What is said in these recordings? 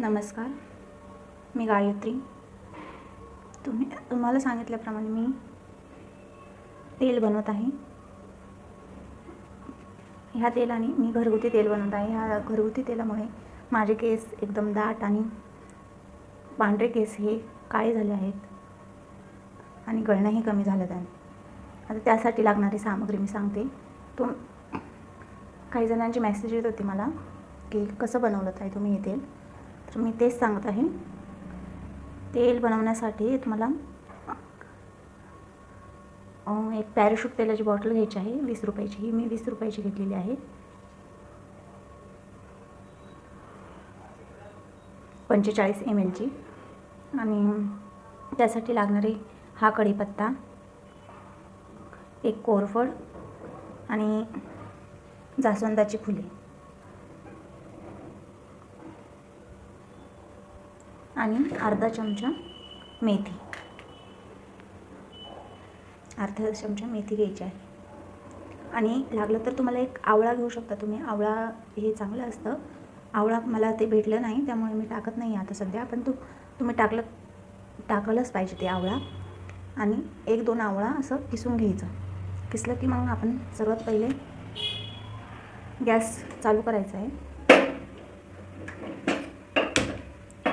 नमस्कार. मी गायत्री. तुम्ही तुम्हाला सांगितल्याप्रमाणे मी तेल बनवत आहे. ह्या तेलाने मी घरगुती तेल बनवत आहे. ह्या घरगुती तेलामुळे माझे केस एकदम दाट आणि पांढरे केस हे काळे झाले आहेत आणि गळणंही कमी झालं त्याने. आता त्यासाठी लागणारी सामग्री मी सांगते. तुम काही जणांची मेसेज येत होती मला की कसं बनवलं आहे तुम्ही हे तेल? तर मी तेच सांगत आहे. तेल बनवण्यासाठी तुम्हाला एक पॅराशूट तेलाची बॉटल घ्यायची आहे वीस रुपयाची. ही मी वीस रुपयाची घेतलेली आहे. पंचेचाळीस एम एलची आणि त्यासाठी लागणारे हा कढीपत्ता एक कोरफड आणि जास्वंदाची फुले. आणि अर्धा चमचा मेथी. अर्धा चमचा मेथी घ्यायची आहे. आणि लागलं तर तुम्हाला एक आवळा घेऊ शकता तुम्ही. आवळा हे चांगलं असतं. आवळा मला ते भेटलं नाही त्यामुळे मी टाकत नाही आता सध्या. पण तू तुम्ही टाकलं टाकलंच पाहिजे ते आवळा. आणि एक दोन आवळा असं किसून घ्यायचं. किसलं की मग आपण सर्वात पहिले गॅस चालू करायचा आहे.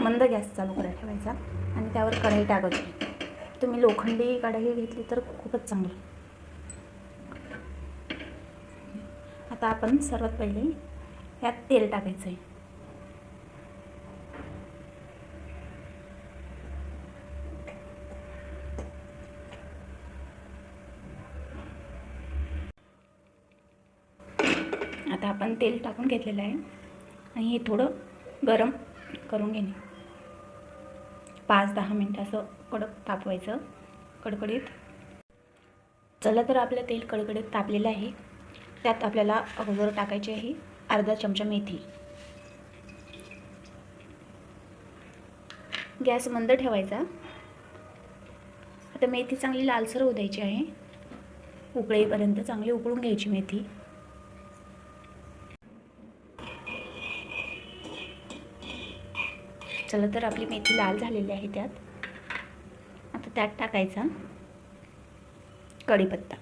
मंद गॅस चालू करायला ठेवायचा आणि त्यावर कढई टाकायची. तुम्ही लोखंडी कढई घेतली तर खूपच चांगलं. आता आपण सर्वात पहिले यात तेल टाकायचं आहे आता आपण तेल टाकून घेतलेलं आहे आणि हे थोडं गरम करून घेणे. पाच दहा मिनटं असं कडक तापवायचं कडकडीत. चला तर आपलं तेल कडकडीत तापलेलं आहे. त्यात आपल्याला अगोदर टाकायची आहे अर्धा चमचा मेथी. गॅस मंद ठेवायचा. आता मेथी चांगली लालसर होऊ द्यायची आहे. उकळेपर्यंत चांगली उकळून घ्यायची मेथी. चला तर आपली मेथी लाल झालेली आहे त्यात. आता त्यात टाकायचा कढीपत्ता.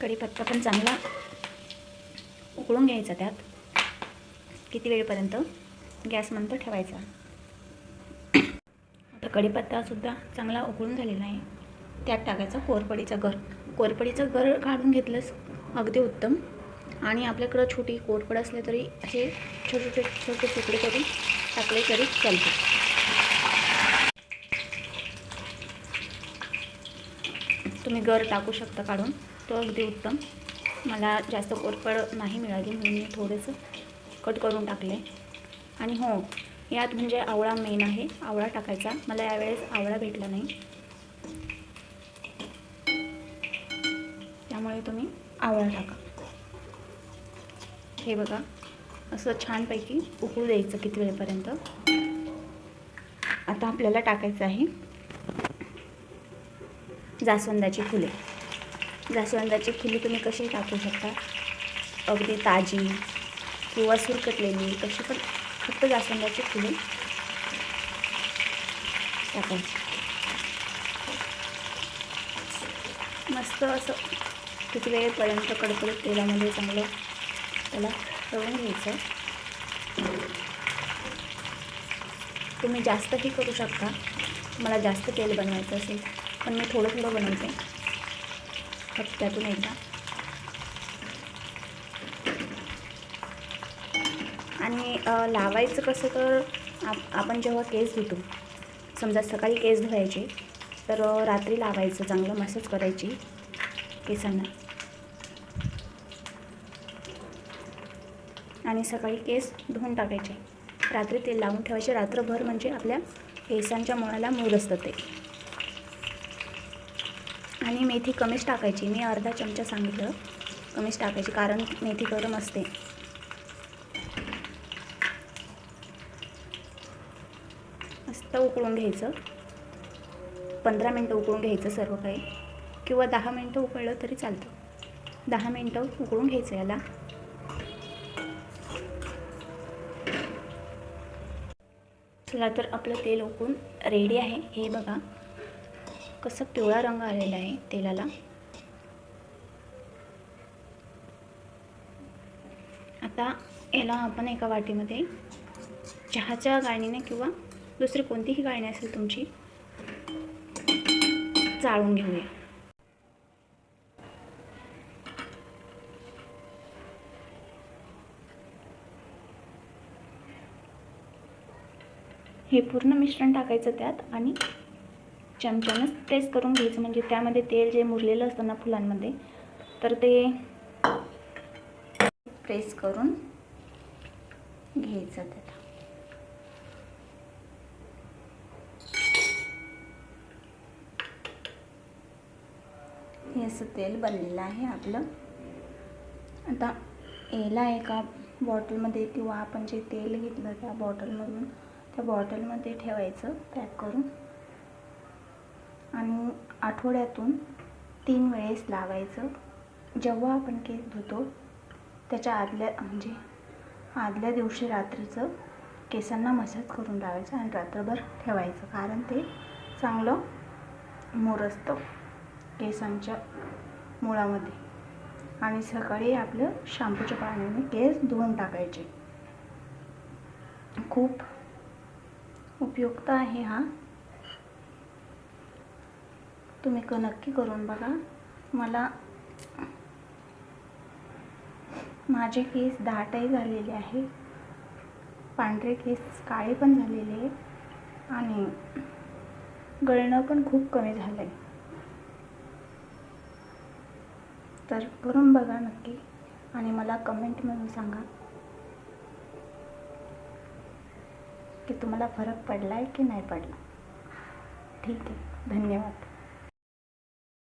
कढीपत्ता पण चांगला उकळून घ्यायचा त्यात. किती वेळपर्यंत? गॅस मंद ठेवायचा. आता कढीपत्तासुद्धा चांगला उकळून झालेला आहे. त्यात टाकायचा कोरपडीचा गर. कोरपडीचं गर काढून घेतलंच अगदी उत्तम. आणि आपल्याकडं छोटी कोटपड असले तरी असे छोटे छोटे छोटे तुकडे करून टाकले तरी चालते. तुम्ही गर टाकू शकता काढून. तो अगदी उत्तम. मला जास्त कोरपड नाही मिळाली म्हणून मी थोडंसं कट करून टाकले. आणि हो यात म्हणजे आवळा मेन आहे. आवळा टाकायचा. मला यावेळेस आवळा भेटला नाही. त्यामुळे तुम्ही आवळा टाका. हे बघा असं छानपैकी उकळू द्यायचं किती वेळपर्यंत. आता आपल्याला टाकायचं आहे जास्वंदाची फुले. जास्वंदाची फुले तुम्ही कशी टाकू शकता? अगदी ताजी किंवा सुरकटलेली कशी पण फक्त जास्वंदाची फुले टाकायची. मस्त असं किती वेळपर्यंत कडकडीत तेलामध्ये चांगलं त्याला तळून घ्यायचं. तुम्ही जास्तही करू शकता. मला जास्त तेल बनवायचं असेल पण मी थोडं थोडं बनवते. हप्त्यातून एकदा. आणि लावायचं कसं तर आप आपण जेव्हा केस धुतो समजा सकाळी केस धुवायचे तर रात्री लावायचं चांगलं मसाज करायची केसांना. आणि सकाळी केस धुवून टाकायचे. रात्री तेल लावून ठेवायचे. रात्रभर म्हणजे आपल्या केसांच्या मुळाला मूळ असतं ते. आणि मेथी कमीच टाकायची. मी अर्धा चमचा सांगितलं कमीच टाकायची कारण मेथी गरम असते. मस्त उकळून घ्यायचं. पंधरा मिनटं उकळून घ्यायचं सर्व काही. किंवा दहा मिनटं उकळलं तरी चालतं. दहा मिनटं उकळून घ्यायचं याला. चला तर आपलं तेल ओकून रेडी आहे. हे बघा. कसं पिवळा रंग आलेला आहे तेलाला. आता याला आपण एका वाटीमध्ये चहाच्या गाळणीने किंवा दुसरी कोणतीही गाळणी असेल तुमची चाळून घेऊया. हे पूर्ण मिश्रण टाकायचं त्यात आणि चमच्यानंच प्रेस करून घ्यायचं. म्हणजे त्यामध्ये तेल जे मुरलेलं असतं ना फुलांमध्ये तर ते प्रेस करून घ्यायचं त्याला. हे असं तेल बनलेलं आहे आपलं. आता याला एका बॉटलमध्ये किंवा आपण जे तेल घेतलं त्या बॉटलमधून त्या बॉटलमध्ये ठेवायचं पॅक करून. आणि आठवड्यातून तीन वेळेस लावायचं. जेव्हा आपण केस धुतो त्याच्या आदल्या म्हणजे आदल्या दिवशी रात्रीचं केसांना मसाज करून लावायचं आणि रात्रभर ठेवायचं. कारण ते चांगलं मोरसतं केसांच्या मुळामध्ये. आणि सकाळी आपलं शॅम्पूच्या पाण्याने केस धुवून टाकायचे. खूप उपयुक्त आहे हा. तुम्ही क नक्की करून बघा. मला माझे केस दाटही झालेले आहे. पांढरे केस काळे पण झालेले आहे आणि गळणं पण खूप कमी झालं आहे तर करून बघा नक्की. आणि मला कमेंटमधून सांगा. की तुम्हाला फरक पडला आहे की नाही पडला? ठीक आहे. धन्यवाद.